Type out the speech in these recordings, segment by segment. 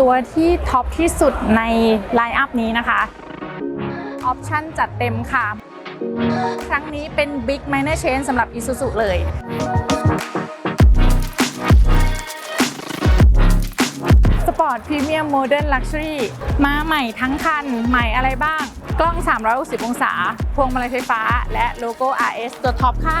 ตัวที่ท็อปที่สุดในไลน์อัพนี้นะคะ ออปชั่นจัดเต็มค่ะ ครั้งนี้เป็น Big Minor Change สำหรับ Isuzu เลย สปอร์ตพรีเมียมโมเดิร์นลักชัวรี่มาใหม่ทั้งคัน ใหม่อะไรบ้าง กล้อง 360 องศา พวงมาลัยไฟฟ้า และโลโก้ RS ตัวท็อปค่ะ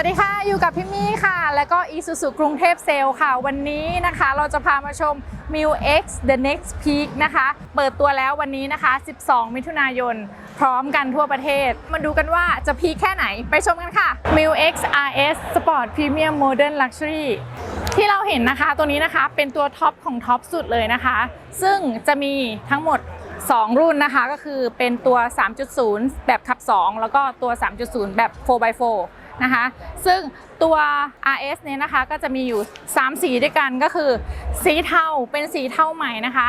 วัสดีค่ะ อยู่กับพี่มี่ค่ะ แล้วก็ Isuzu กรุงเทพเซลค่ะ วันนี้นะคะเราจะพามาชม m i u X The Next Peak นะคะ เปิดตัวแล้ววันนี้นะคะ 12 มิถุนายน พร้อมกันทั่วประเทศ มาดูกันว่าจะพีคแค่ไหนไปชมกันค่ะ m i u X RS Sport Premium Modern Luxury ที่เราเห็นนะคะตัวนี้นะคะเป็นตัวท็อปของท็อปสุดเลยนะคะ ซึ่งจะมีทั้งหมด 2 รุ่นนะคะ ก็คือเป็นตัว 3.0 แบบขับ 2 แล้วก็ตัว 3.0 แบบ 4x4 นะคะ ซึ่งตัว RS เนี่ยนะคะก็จะมีอยู่ 3 สีด้วยกันก็คือ สีเทาเป็นสีเทาใหม่นะคะ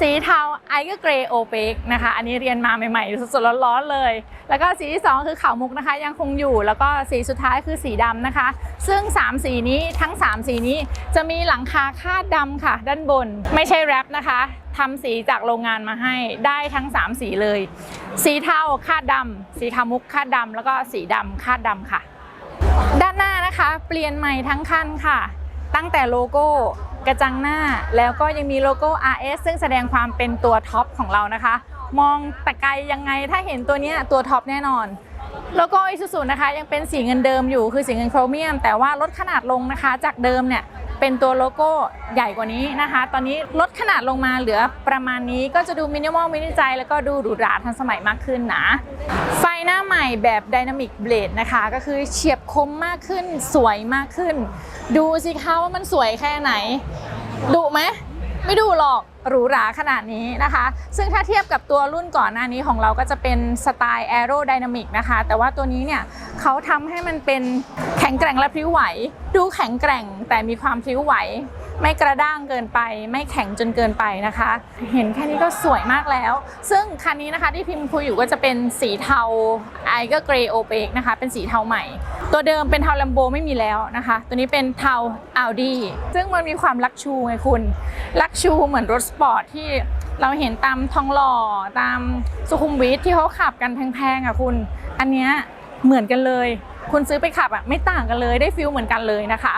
สีเทาไอก็เกรย์โอเปกนะคะ อันนี้เรียนมาใหม่ๆสดๆร้อนๆเลย แล้วก็สีที่ 2 คือขาวมุกนะคะ ยังคงอยู่แล้วก็สีสุดท้ายคือสีดำนะคะ ซึ่ง 3 สีนี้ทั้ง 3 สีนี้จะมีหลังคาคาดดำค่ะ ด้านบน ไม่ใช่แรปนะคะทำสีจากโรงงานมาให้ได้ทั้ง 3 สีเลย สีเทาคาดดำสีขาวมุกคาดดำแล้วก็สีดำคาดดำค่ะ ด้านหน้านะคะเปลี่ยนใหม่ทั้งคันค่ะ ตั้งแต่โลโก้กระจังหน้าแล้วก็ยังมีโลโก้ RS ซึ่งแสดงความเป็นตัวท็อปของเรานะคะ มองแต่ไกลยังไงถ้าเห็นตัวนี้ตัวท็อปแน่นอนโลโก้ Isuzu นะคะ ยังเป็นสีเงินเดิมอยู่คือสีเงินโครเมียม แต่ว่าลดขนาดลงนะคะ จากเดิมเนี่ยเป็นตัวโลโก้ใหญ่กว่านี้นะคะ ตอนนี้ลดขนาดลงมาเหลือประมาณนี้ก็จะดูมินิมอลมินิใจแล้วก็ดูหรูหราทันสมัยมากขึ้นนะไฟ ใหม่แบบ Dynamic Blade นะคะ ก็คือเฉียบคมมากขึ้นสวยมากขึ้น ดูสิคะว่ามันสวยแค่ไหนดุไหมไม่ดูหรอกหรูหราขนาดนี้นะคะ ซึ่งถ้าเทียบกับตัวรุ่นก่อนหน้านี้ของเราก็จะเป็นสไตล์ Aero Dynamic นะคะ แต่ว่าตัวนี้เนี่ยเขาทำให้มันเป็นแข็งแกร่งและพลิ้วไหว ดูแข็งแกร่งแต่มีความพลิ้วไหว ไม่กระด้างเกินไป ไม่แข็งจนเกินไปนะคะ เห็นแค่นี้ก็สวยมากแล้ว ซึ่งคันนี้นะคะที่พิมพ์คุยอยู่ก็จะเป็นสีเทาไอก็เกรย์โอเปกนะคะ เป็นสีเทาใหม่ ตัวเดิมเป็นเทาลัมโบไม่มีแล้วนะคะ ตัวนี้เป็นเทาอัลดีซึ่งมันมีความลักชูไงคุณ ลักชูเหมือนรถสปอร์ตที่เราเห็นตามทองหล่อตามสุขุมวิทที่เขาขับกันแพงๆอะคุณ อันเนี้ยเหมือนกันเลย คุณซื้อไปขับอะไม่ต่างกันเลยได้ฟิลเหมือนกันเลยนะคะ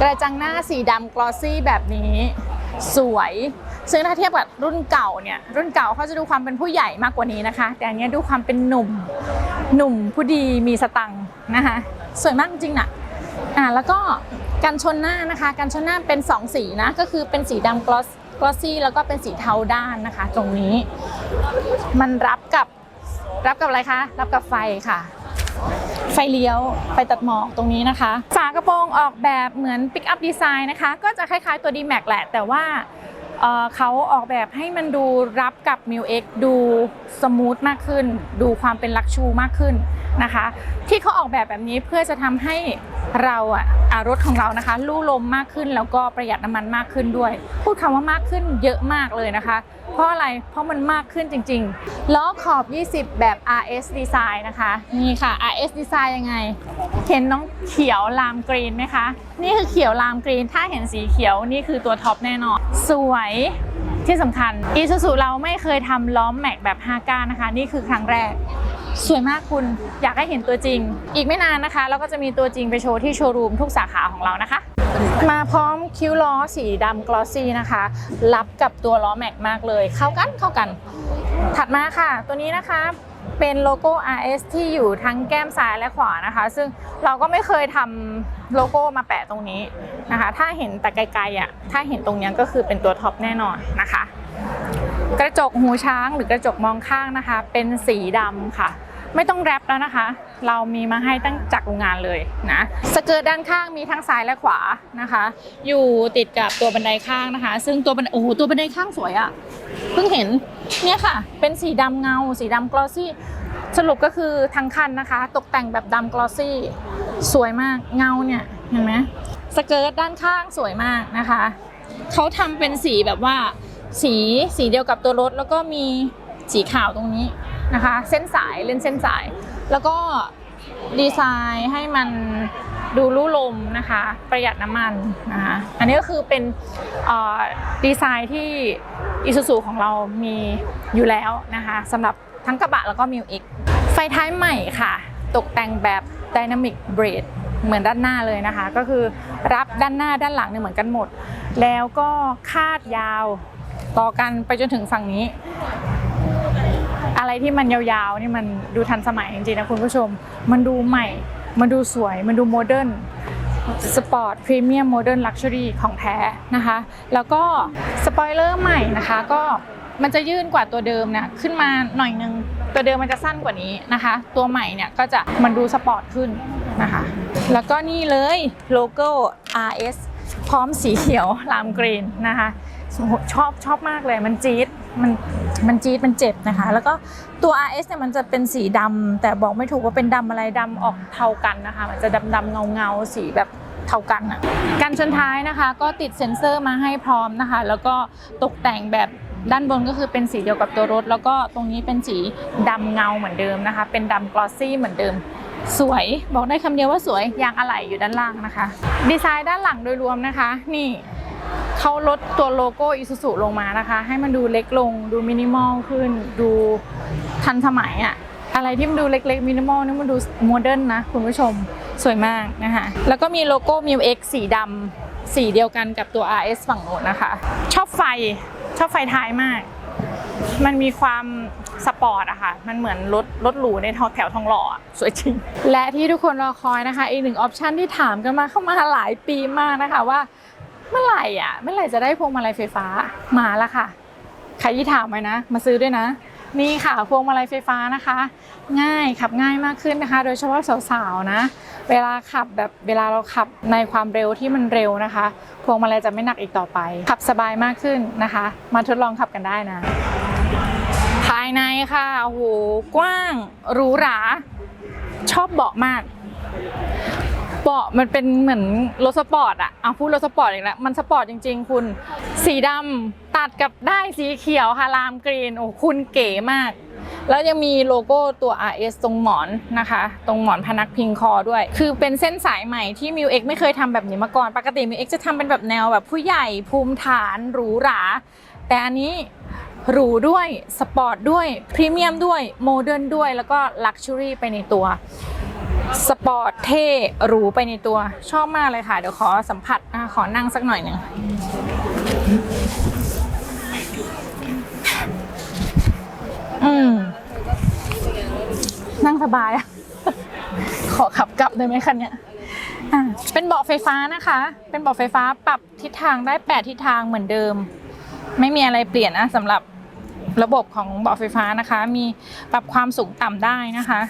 กระจังหน้าสีดำกลอสซี่แบบนี้ สวย ซึ่งถ้าเทียบกับรุ่นเก่าเนี่ย รุ่นเก่าเขาจะดูความเป็นผู้ใหญ่มากกว่านี้นะคะ แต่อันนี้ดูความเป็นหนุ่ม หนุ่มผู้ดีมีสตังค์นะคะ สวยมากจริงๆนะอ่าแล้วก็กันชนหน้านะคะกันชนหน้าเป็น 2 สีนะ ก็คือเป็นสีดำกลอสกลอสซี่แล้วก็เป็นสีเทาด้านนะคะ ตรงนี้ มันรับกับรับกับอะไรคะ รับกับไฟค่ะ ไฟเลี้ยวไฟตัดหมอกตรงนี้นะคะ ฝากระโปรงออกแบบเหมือนปิกอัพดีไซน์นะคะ ก็จะคล้ายๆตัว D-Max แหละ แต่ว่าเขาออกแบบให้มันดูรับกับ m i u X ดูสมูทมากขึ้น ดูความเป็นลักชูมากขึ้นนะคะ ที่เขาออกแบบแบบนี้เพื่อจะทำให้ เราอะอารถของเรานะคะลู่ลมมากขึ้นแล้วก็ประหยัดน้ำมันมากขึ้นด้วย พูดคำว่ามากขึ้นเยอะมากเลยนะคะ เพราะอะไรเพราะมันมากขึ้นจริงๆล้อขอบ 20 แบบ RS Design นะคะนี่ค่ะ RS Design ยังไง เห็นน้องเขียวลามกรีนไหมคะ นี่คือเขียวลามกรีน ถ้าเห็นสีเขียวนี่คือตัวท็อปแน่นอน สวย ที่สำคัญอีซูซูเราไม่เคยทำล้อมแม็กแบบ5ก้านะคะ นี่คือครั้งแรก สวยมากคุณอยากให้เห็นตัวจริง อีกไม่นานนะคะ เราก็จะมีตัวจริงไปโชว์ที่โชว์รูมทุกสาขาของเรานะคะ มาพร้อมคิ้วล้อสีดำกลอสซี่นะคะ รับกับตัวล้อแม็กมากเลย เข้ากันเข้ากัน ถัดมาค่ะ ตัวนี้นะคะ เป็นโลโก้ RS ที่อยู่ทั้งแก้มซ้ายและขวานะคะ ซึ่งเราก็ไม่เคยทำโลโก้มาแปะตรงนี้นะคะ ถ้าเห็นแต่ไกลๆอะถ้าเห็นตรงนี้ก็คือเป็นตัวท็อปแน่นอนนะคะ กระจกหูช้างหรือกระจกมองข้างนะคะ เป็นสีดำค่ะ ไม่ต้องแรปแล้วนะคะ เรามีมาให้ตั้งจากโรงงานเลยนะสเกิร์ตด้านข้างมีทั้งซ้ายและขวานะคะ อยู่ติดกับตัวบันไดข้างนะคะ ซึ่งตัวบันโอ้โหตัวบันไดข้างสวยอะ เพิ่งเห็นเนี่ยค่ะ เป็นสีดำเงา สีดำกลอสซี่ สรุปก็คือทั้งคันนะคะ ตกแต่งแบบดำกลอสซี่ สวยมากเงาเนี่ยเห็นไหมสเกิร์ตด้านข้างสวยมากนะคะเขาทำเป็นสีแบบว่า สีสีเดียวกับตัวรถ แล้วก็มีสีขาวตรงนี้นะคะ เส้นสายเล่นเส้นสาย แล้วก็ดีไซน์ให้มัน ดูลู่ลมนะคะ ประหยัดน้ำมันนะคะอันนี้ก็คือเป็นดีไซน์ที่ Isuzu ของเรามีอยู่แล้วนะคะสำหรับทั้งกระบะแล้วก็ m ิว X ไฟท้ายใหม่ค่ะ ตกแต่งแบบ Dynamic Brake เหมือนด้านหน้าเลยนะคะ ก็คือรับด้านหน้าด้านหลังเนี่ยเหมือนกันหมด แล้วก็คาดยาวต่อกันไปจนถึงฝั่งนี้ อะไรที่มันยาวๆนี่มันดูทันสมัยจริงๆนะคุณผู้ชม มันดูใหม่ มันดูสวย มันดูโมเดิร์นสปอร์ตพรีเมียมโมเดิร์นลักชัวรี่ของแท้นะคะ แล้วก็สปอยเลอร์ใหม่นะคะก็มันจะยื่นกว่าตัวเดิมนะขึ้นมาหน่อยนึงตัวเดิมมันจะสั้นกว่านี้นะคะ ตัวใหม่เนี่ยก็จะมันดูสปอร์ตขึ้นนะคะ แล้วก็นี่เลยโลโก้ RS พร้อมสีเขียวลามกรีนนะคะ ชอบชอบมากเลยมันจี๊ดมันมันจี๊ดมันเจ็บนะคะ แล้วก็ตัว RS เนี่ยมันจะเป็นสีดำแต่บอกไม่ถูกว่าเป็นดำอะไรดำออกเทากันนะคะ มันจะดำดำเงาเงาสีแบบเท่ากันอะกันชนท้ายนะคะ ก็ติดเซ็นเซอร์มาให้พร้อมนะคะ แล้วก็ตกแต่งแบบด้านบนก็คือเป็นสีเดียวกับตัวรถ แล้วก็ตรงนี้เป็นสีดำเงาเหมือนเดิมนะคะ เป็นดำกลอสซี่เหมือนเดิม สวยบอกได้คำเดียวว่าสวยยางอะไหล่อยู่ด้านล่างนะคะ ดีไซน์ด้านหลังโดยรวมนะคะ นี่ เขาลดตัวโลโก้อิซูซุลงมานะคะ ให้มันดูเล็กลง ดูมินิมอลขึ้น ดูทันสมัยอะอะไรที่มันดูเล็กๆมินิมอลนี่มันดูโมเดิร์นนะคุณผู้ชมสวยมากนะคะ แล้วก็มีโลโก้ MX สีดำสีเดียวกันกับตัว RS ฝั่งโน้นนะคะ ชอบไฟชอบไฟท้ายมาก มันมีความสปอร์ตอะค่ะ มันเหมือนรถรถหรูในทองแถวทองหล่อสวยจริง และที่ทุกคนรอคอยนะคะ อีกหนึ่งออปชันที่ถามกันมาเข้ามาหลายปีมากนะคะว่า เมื่อไหร่อะเมื่อไหร่จะได้พวงมาลัยไฟฟ้ามาล้วค่ะใครที่ถามไว้นะ มาซื้อด้วยนะนี่ค่ะพวงมาลัยไฟฟ้านะคะ ง่ายขับง่ายมากขึ้นนะคะ โดยเฉพาะสาวๆนะ เวลาขับแบบเวลาเราขับในความเร็วที่มันเร็วนะคะ พวงมาลัยจะไม่หนักอีกต่อไป ขับสบายมากขึ้นนะคะ มาทดลองขับกันได้นะ ภายในค่ะโอ้โหกว้างหรูหรา ชอบเบาะมาก เบาะมันเป็นเหมือนรถสปอร์ตอะเอาพูดรถสปอร์ตอีกแล้วมันสปอร์ตจริง ๆ คุณสีดำตัดกับได้สีเขียวค่ะลามกรีนโอ้คุณเก๋มาก แล้วยังมีโลโก้ตัว RS ตรงหมอนนะคะ ตรงหมอนพนักพิงคอด้วย คือเป็นเส้นสายใหม่ที่ m ิว X ไม่เคยทำแบบนี้มาก่อน ปกติ m ิว X จะทำเป็นแบบแนวแบบผู้ใหญ่ภูมิฐานหรูหรา แต่อันนี้หรูด้วย สปอร์ตด้วย พรีเมียมด้วย โมเดิร์นด้วย แล้วก็ลักชัวรี่ไปในตัว สปอร์ตเท่หรูไปในตัวชอบมากเลยค่ะ เดี๋ยวขอสัมผัสนะคะขอนั่งสักหน่อยหนึ่งอืม นั่งสบายอะขอขับกลับได้ไหมคันเนี้ยอะเป็นเบาะไฟฟ้านะคะ เป็นเบาะไฟฟ้าปรับทิศทางได้ 8 ทิศทางเหมือนเดิม ไม่มีอะไรเปลี่ยนนะสำหรับ ระบบของเบาะไฟฟ้านะคะ มีปรับความสูงต่ำได้นะคะ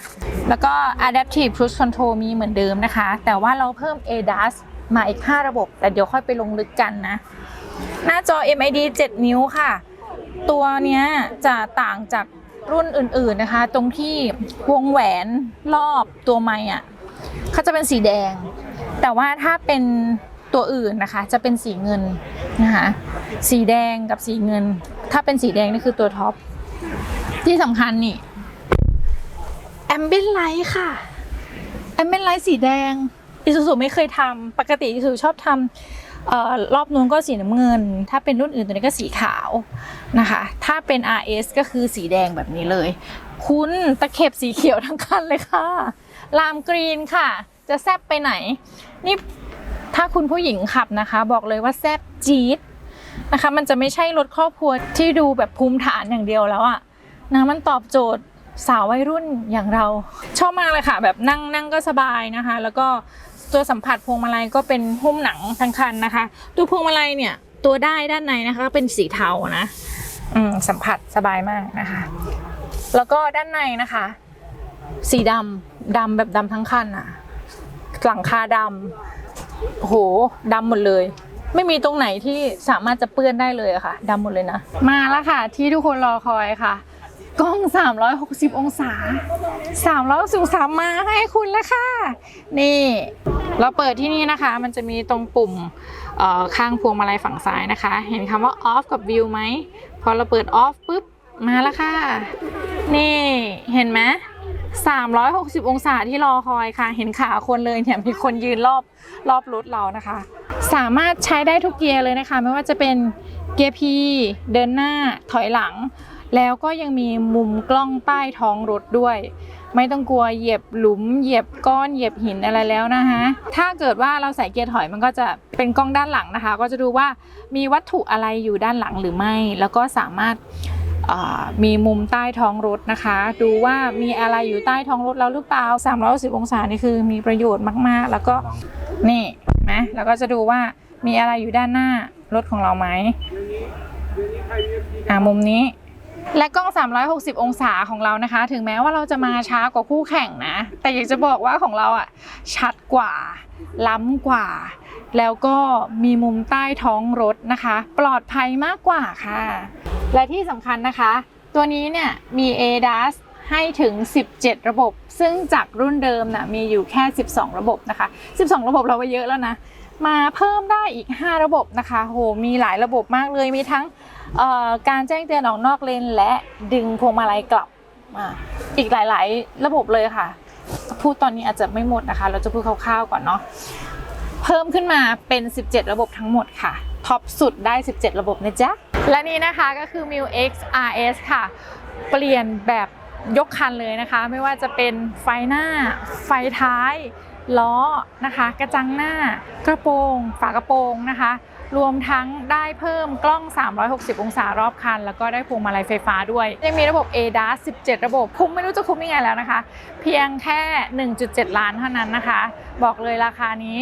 แล้วก็ Adaptive Cruise Control มีเหมือนเดิมนะคะ แต่ว่าเราเพิ่ม ADAS มาอีก 5 ระบบ แต่เดี๋ยวค่อยไปลงลึกกันนะ หน้าจอ MID 7 นิ้วค่ะ ตัวเนี้ยจะต่างจากรุ่นอื่นๆนะคะ ตรงที่วงแหวนรอบตัวไม้อะเขาจะเป็นสีแดง แต่ว่าถ้าเป็นตัวอื่นนะคะ จะเป็นสีเงินนะคะ สีแดงกับสีเงิน ถ้าเป็นสีแดงนี่คือตัวท็อป ที่สำคัญนี่แอมเบนไลท์ค่ะ แอมเบนไลท์สีแดงอิซูซูไม่เคยทำปกติอิซูซูชอบทำเอ่อรอบนู้นก็สีน้ำเงิน ถ้าเป็นรุ่นอื่นตัวนี้ก็สีขาวนะคะ ถ้าเป็น RS ก็คือสีแดงแบบนี้เลย คุณตะเข็บสีเขียวทั้งคันเลยค่ะลามกรีนค่ะ จะแซบไปไหน นี่ถ้าคุณผู้หญิงขับนะคะ บอกเลยว่าแซบจี๊ด นะคะ มันจะไม่ใช่รถครอบครัวที่ดูแบบภูมิฐานอย่างเดียวแล้วอะนะมันตอบโจทย์สาววัยรุ่นอย่างเรา ชอบมากเลยค่ะ แบบนั่งนั่งก็สบายนะคะ แล้วก็ตัวสัมผัสพวงมาลัยก็เป็นหุ้มหนังทั้งคันนะคะ ตัวพวงมาลัยเนี่ยตัวได้ด้านในนะคะก็เป็นสีเทานะอืมสัมผัสสบายมากนะคะ แล้วก็ด้านในนะคะ สีดำดำแบบดำทั้งคันอะหลังคาดำโหดำหมดเลย ไม่มีตรงไหนที่สามารถจะเปื้อนได้เลยอะค่ะดำหมดเลยนะ มาแล้วค่ะ ที่ทุกคนรอคอยค่ะ กล้อง 360 องศา 360องศามาให้คุณแล้วค่ะ นี่ เราเปิดที่นี่นะคะ มันจะมีตรงปุ่มข้างพวงมาลัยฝั่งซ้ายนะคะ เห็นคำว่า off กับ view ไหม พอเราเปิด off ปุ๊บ มาแล้วค่ะ นี่ เห็นไหม 360 องศาที่รอคอยค่ะ เห็นขาคนเลยเนี่ยมีคนยืนรอบรอบรถเรานะคะ สามารถใช้ได้ทุกเกียร์เลยนะคะ ไม่ว่าจะเป็นเกียร์ P เดินหน้าถอยหลัง แล้วก็ยังมีมุมกล้องใต้ท้องรถด้วย ไม่ต้องกลัวเหยียบหลุม เหยียบก้อนเหยียบหินอะไรแล้วนะคะถ้าเกิดว่าเราใส่เกียร์ถอยมันก็จะเป็นกล้องด้านหลังนะคะ ก็จะดูว่ามีวัตถุอะไรอยู่ด้านหลังหรือไม่ แล้วก็สามารถ มีมุมใต้ท้องรถนะคะ ดูว่ามีอะไรอยู่ใต้ท้องรถแล้วหรือเปล่า360องศานี่คือมีประโยชน์มากๆ แล้วก็นี่นะแล้วก็จะดูว่ามีอะไรอยู่ด้านหน้ารถของเราไหมอ่ามุมนี้และกล้อง 360 องศาของเรานะคะ ถึงแม้ว่าเราจะมาช้ากว่าคู่แข่งนะ แต่อยากจะบอกว่าของเราอะชัดกว่า ล้ำกว่า แล้วก็มีมุมใต้ท้องรถนะคะ ปลอดภัยมากกว่าค่ะ และที่สำคัญนะคะ ตัวนี้เนี่ยมี ADAS ให้ถึง 17 ระบบ ซึ่งจากรุ่นเดิมนะมีอยู่แค่ 12 ระบบนะคะ 12 ระบบเราก็เยอะแล้วนะ มาเพิ่มได้อีก 5 ระบบนะคะ โห มีหลายระบบมากเลย มีทั้งการแจ้งเตือนออกนอกเลน และดึงพวงมาลัยกลับอ่าอีกหลายๆ ระบบเลยค่ะ พูดตอนนี้อาจจะไม่หมดนะคะ เราจะพูดคร่าวๆก่อนเนาะ เพิ่มขึ้นมาเป็น 17 ระบบทั้งหมดค่ะ ท็อปสุดได้ 17 ระบบนะจ๊ะ และนี่นะคะก็คือ m i u X RS ค่ะ เปลี่ยนแบบยกคันเลยนะคะ ไม่ว่าจะเป็นไฟหน้า ไฟท้าย ล้อนะคะ กระจังหน้า กระโปรง ฝากระโปรงนะคะ รวมทั้งได้เพิ่มกล้อง 360 องศารอบคัน แล้วก็ได้พวงมาลัยไฟฟ้าด้วย ยังมีระบบ ADAS 17 ระบบ คุ้มไม่รู้จะคุ้มยังไงแล้วนะคะ เพียงแค่ 1.7 ล้านเท่านั้นนะคะ บอกเลยราคานี้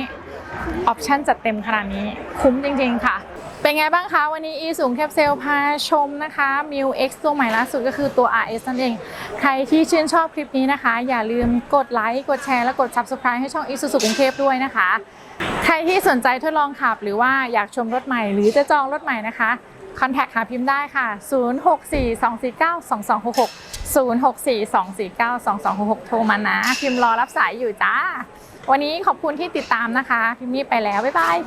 ออปชั่นจัดเต็มขนาดนี้ คุ้มจริง ๆ ค่ะ เป็นไงบ้างคะ วันนี้ e สูงแคปเซลพาชมนะคะ m i u X ตัวใหม่ล่าสุดก็คือตัว RS นั่นเอง ใครที่ชื่นชอบคลิปนี้นะคะ อย่าลืมกดไลค์กดแชร์และกด Subscribe ให้ช่อง e สุสุกรุงเทพด้วยนะคะ ใครที่สนใจทดลองขับหรือว่าอยากชมรถใหม่ หรือจะจองรถใหม่นะคะคอนแทคหาพิมพ์ได้ค่ะ 0642492266 0642492266 โทรมานะ พิมพ์รอรับสายอยู่จ้า วันนี้ขอบคุณที่ติดตามนะคะ พิมพ์นี้ไปแล้ว บ๊ายบาย